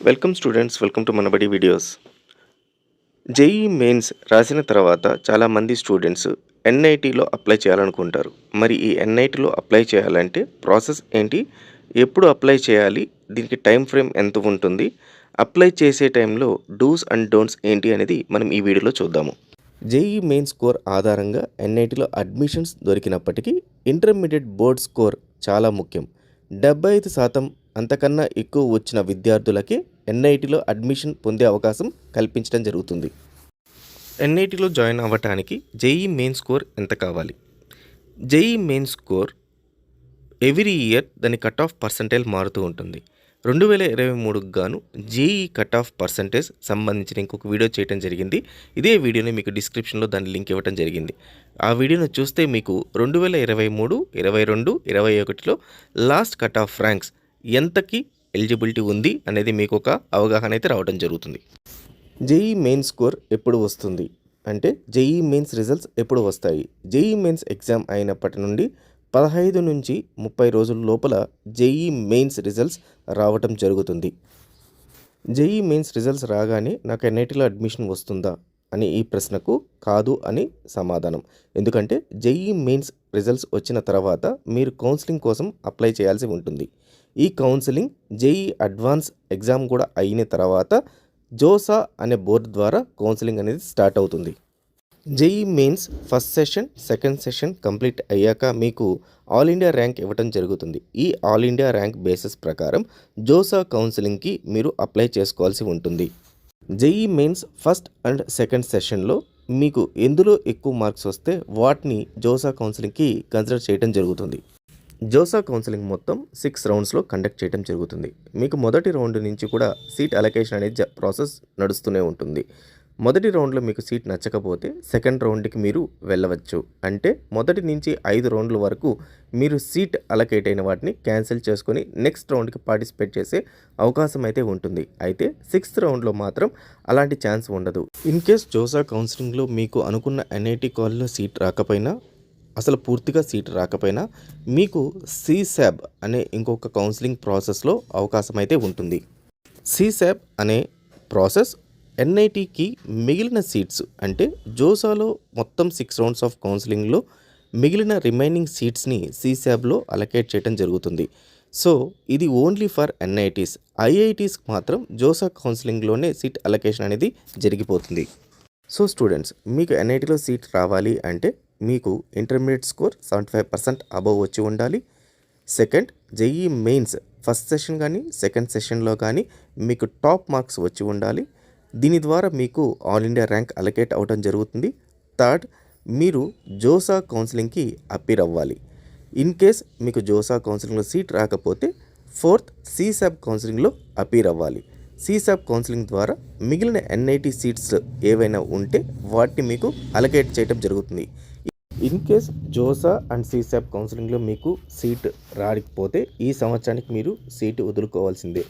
Welcome students welcome to Manabadi videos JEE mains రాసిన తర్వాత చాలామంది స్టూడెంట్స్ ఎన్ఐటీలో అప్లై చేయాలనుకుంటారు. మరి ఈ ఎన్ఐటీలో అప్లై చేయాలంటే ప్రాసెస్ ఏంటి? ఎప్పుడు అప్లై చేయాలి? దీనికి టైం ఫ్రేమ్ ఎంత ఉంటుంది? అప్లై చేసే టైంలో డూస్ అండ్ డోంట్స్ ఏంటి అనేది మనం ఈ వీడియోలో చూద్దాము. జేఈ మెయిన్ స్కోర్ ఆధారంగా ఎన్ఐటీలో అడ్మిషన్స్ దొరికినప్పటికీ ఇంటర్మీడియట్ బోర్డ్ స్కోర్ చాలా ముఖ్యం. డెబ్బై ఐదు శాతం అంతకన్నా ఎక్కువ వచ్చిన విద్యార్థులకి ఎన్ఐటీలో అడ్మిషన్ పొందే అవకాశం కల్పించడం జరుగుతుంది. ఎన్ఐటీలో జాయిన్ అవ్వటానికి జేఈ మెయిన్ స్కోర్ ఎంత కావాలి? JEE main score every year దాని కట్ ఆఫ్ పర్సంటేజ్ మారుతూ ఉంటుంది. రెండు వేల ఇరవై మూడుకు గాను జేఈ కట్ ఆఫ్ పర్సంటేజ్ సంబంధించిన ఇంకొక వీడియో చేయడం జరిగింది. ఇదే వీడియోని మీకు డిస్క్రిప్షన్లో దాని లింక్ ఇవ్వడం జరిగింది. ఆ వీడియోను చూస్తే మీకు రెండు వేల ఇరవై మూడు ఇరవై రెండు ఇరవై ఒకటిలో లాస్ట్ కట్ ఆఫ్ ర్యాంక్స్ ఎంతకి ఎలిజిబిలిటీ ఉంది అనేది మీకు ఒక అవగాహన అయితే రావడం జరుగుతుంది. జేఈ మెయిన్ స్కోర్ ఎప్పుడు వస్తుంది? అంటే జేఈ మెయిన్స్ రిజల్ట్స్ ఎప్పుడు వస్తాయి? జేఈ మెయిన్స్ ఎగ్జామ్ అయినప్పటి నుండి పదహైదు నుంచి ముప్పై రోజుల లోపల జేఈ మెయిన్స్ రిజల్ట్స్ రావటం జరుగుతుంది. జేఈ మెయిన్స్ రిజల్ట్స్ రాగానే నాకు ఎన్ఐటీలో అడ్మిషన్ వస్తుందా అని ఈ ప్రశ్నకు కాదు అని సమాధానం. ఎందుకంటే జేఈ మెయిన్స్ రిజల్ట్స్ వచ్చిన తర్వాత మీరు కౌన్సిలింగ్ కోసం అప్లై చేయాల్సి ఉంటుంది. ఈ కౌన్సిలింగ్ జేఈ అడ్వాన్స్ ఎగ్జామ్ కూడా అయిన తర్వాత జోసా అనే బోర్డు ద్వారా కౌన్సిలింగ్ అనేది స్టార్ట్ అవుతుంది. JEE mains first session second session complete అయ్యాక మీకు ఆల్ ఇండియా ర్యాంక్ ఇవ్వడం జరుగుతుంది. ఈ ఆల్ ఇండియా ర్యాంక్ బేసిస్ ప్రకారం జోసా కౌన్సిలింగ్కి మీరు అప్లై చేసుకోవాల్సి ఉంటుంది. JEE mains first and second సెషన్లో మీకు ఎందులో ఎక్కువ మార్క్స్ వస్తే వాటిని జోసా కౌన్సిలింగ్కి కన్సిడర్ చేయడం జరుగుతుంది. జోసా కౌన్సిలింగ్ మొత్తం సిక్స్ రౌండ్స్లో కండక్ట్ చేయడం జరుగుతుంది. మీకు మొదటి రౌండ్ నుంచి కూడా సీట్ అలొకేషన్ అనేది ప్రాసెస్ నడుస్తూనే ఉంటుంది. మొదటి రౌండ్లో మీకు సీట్ నచ్చకపోతే సెకండ్ రౌండ్కి మీరు వెళ్ళవచ్చు. అంటే మొదటి నుంచి ఐదు రౌండ్ల వరకు మీరు సీట్ అలకేట్ అయిన వాటిని క్యాన్సిల్ చేసుకొని నెక్స్ట్ రౌండ్కి పార్టిసిపేట్ చేసే అవకాశం అయితే ఉంటుంది. అయితే సిక్స్త్ రౌండ్లో మాత్రం అలాంటి ఛాన్స్ ఉండదు. ఇన్ కేస్ జోసా కౌన్సిలింగ్లో మీకు అనుకున్న ఎన్ఐటి కాల్లో సీట్ రాకపోయినా అసలు పూర్తిగా సీట్ రాకపోయినా మీకు సీశాబ్ అనే ఇంకొక కౌన్సిలింగ్ ప్రాసెస్లో అవకాశం అయితే ఉంటుంది. సీశాబ్ అనే ప్రాసెస్ ఎన్ఐటికి మిగిలిన సీట్స్ అంటే జోసాలో మొత్తం సిక్స్ రౌండ్స్ ఆఫ్ కౌన్సిలింగ్లో మిగిలిన రిమైనింగ్ సీట్స్ని సీశాబ్లో అలకేట్ చేయడం జరుగుతుంది. సో ఇది ఓన్లీ ఫర్ ఎన్ఐటీస్. ఐఐటీస్కి మాత్రం జోసా కౌన్సిలింగ్లోనే సీట్ అలొకేషన్ అనేది జరిగిపోతుంది. సో స్టూడెంట్స్ మీకు ఎన్ఐటీలో సీట్ రావాలి అంటే మీకు intermediate score seventy five percent above వచ్చి ఉండాలి. Second JEE mains first session కానీ సెకండ్ సెషన్లో కానీ మీకు టాప్ మార్క్స్ వచ్చి ఉండాలి. దీని ద్వారా మీకు ఆల్ ఇండియా ర్యాంక్ అలొకేట్ అవడం జరుగుతుంది. థర్డ్ మీరు జోసా కౌన్సిలింగ్కి అప్పీర్ అవ్వాలి. ఇన్ కేస్ మీకు జోసా కౌన్సిలింగ్లో సీట్ రాకపోతే ఫోర్త్ సీసాబ్ కౌన్సిలింగ్లో అపీర్ అవ్వాలి. సీసాబ్ కౌన్సిలింగ్ ద్వారా మిగిలిన ఎన్ఐటి సీట్స్ ఏవైనా ఉంటే వాటిని మీకు అలకేట్ చేయడం జరుగుతుంది. In case JoSAA and CSAB కౌన్సిలింగ్లో మీకు సీట్ రాకపోతే ఈ సంవత్సరానికి మీరు సీటు వదులుకోవాల్సిందే.